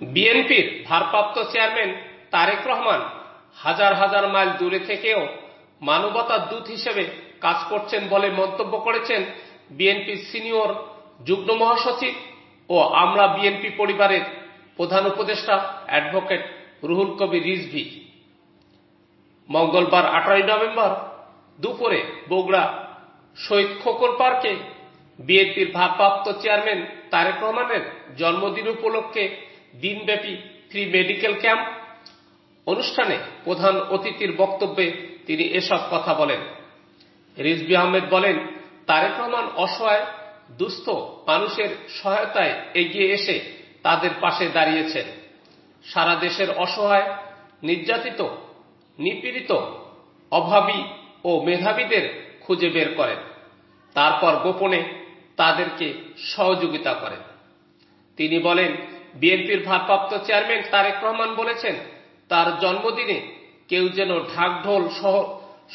বিএনপির ভারপ্রাপ্ত চেয়ারম্যান তারেক রহমান হাজার হাজার মাইল দূরে থেকেও মানবতার দূত হিসেবে কাজ করছেন বলে মন্তব্য করেছেন বিএনপির সিনিয়র যুগ্ম মহাসচিব ও আমরা বিএনপি পরিবারের প্রধান উপদেষ্টা অ্যাডভোকেট রুহুল কবির রিজভি। মঙ্গলবার আঠারোই নভেম্বর দুপুরে বগুড়া শহীদ খোকর পার্কে বিএনপির ভারপ্রাপ্ত চেয়ারম্যান তারেক রহমানের জন্মদিন উপলক্ষে দিনব্যাপী ফ্রি মেডিকেল ক্যাম্প। অনুষ্ঠানে প্রধান অতিথির বক্তব্যে তিনি এসব কথা বলেন। রিজবি আহমেদ বলেন, তারেক রহমান অসহায়, দুস্থ মানুষের সহায়তায় এগিয়ে এসে তাদের পাশে দাঁড়িয়েছেন। সারা দেশের অসহায়, নির্যাতিত, নিপীড়িত, অভাবী ও মেধাবীদের খুঁজে বের করেন। তারপর গোপনে তাদেরকে সহযোগিতা করেন। তিনি বলেন বিএনপির ভারপ্রাপ্ত চেয়ারম্যান তারেক রহমান বলেছেন, তার জন্মদিনে কেউ যেন ঢাকঢোল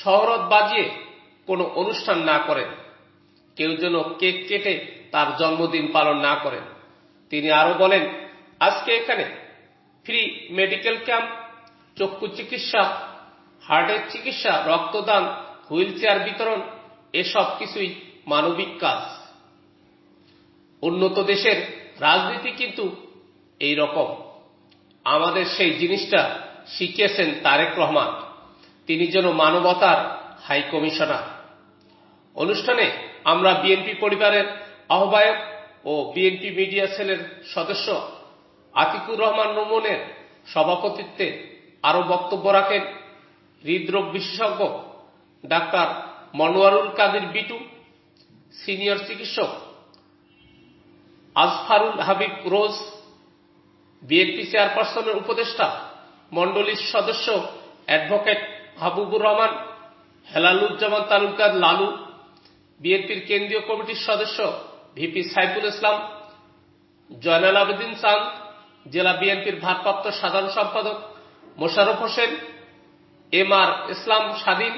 শহরত বাজিয়ে কোনো অনুষ্ঠান না করেন। কেউ যেন কেক কেটে তার জন্মদিন পালন না করেন। তিনি আরও বলেন, আজকে এখানে ফ্রি মেডিকেল ক্যাম্প, চক্ষু চিকিৎসা, হার্টের চিকিৎসা, রক্তদান হুইল চেয়ার বিতরণ, এসব কিছুই মানবিক কাজ। উন্নত দেশের রাজনীতি কিন্তু এই রকম আমাদের সেই জিনিসটা শিখিয়েছেন তারেক রহমান। তিনি যেন মানবতার হাই কমিশনার। অনুষ্ঠানে আমরা বিএনপি পরিবারের আহ্বায়ক ও বিএনপি মিডিয়া সেলের সদস্য আতিকুর রহমান নোমনের সভাপতিত্বে আরও বক্তব্য রাখেন হৃদরোগ বিশেষজ্ঞ ডাক্তার মনোয়ারুল কাদের বিটু, সিনিয়র চিকিৎসক আজফারুল হাবিব রোজ বিএনপি চেয়ারপারসনের উপদেষ্টা, মণ্ডলীর সদস্য অ্যাডভোকেট হাবুবুর রহমান, হেলালুজ্জামান তালুকদার লালু, বিএনপির কেন্দ্রীয় কমিটির সদস্য ভিপি সাইফুল ইসলাম, জয়নাল আবেদিন চাঁদ, জেলা বিএনপির ভারপ্রাপ্ত সাধারণ সম্পাদক Mosharraf Hossain M R Islam Swadhin,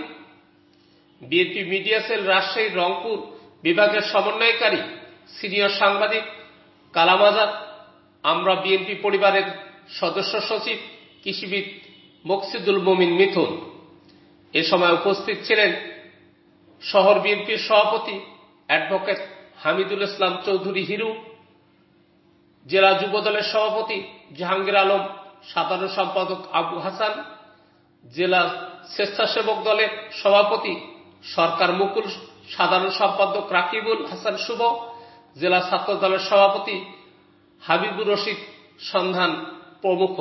BNP media cell Rajshahi Rangpur বিভাগের সমন্বয়কারী সিনিয়র সাংবাদিক কালাম আজাদ আমরা বিএনপি পরিবারের সদস্য সচিব, কৃষিবিদ মকসিদুল মমিন মিথুন। এ সময় উপস্থিত ছিলেন শহর বিএনপির সভাপতি অ্যাডভোকেট হামিদুল ইসলাম চৌধুরী হিরু, জেলা যুবদলের সভাপতি জাহাঙ্গীর আলম, সাধারণ সম্পাদক আবু হাসান, জেলা স্বেচ্ছাসেবক দলের সভাপতি সরকার মুকুল, সাধারণ সম্পাদক রাকিবুল হাসান শুভ, জেলা ছাত্র দলের সভাপতি হাবিবুর রশিদ সন্ধান প্রমুখ।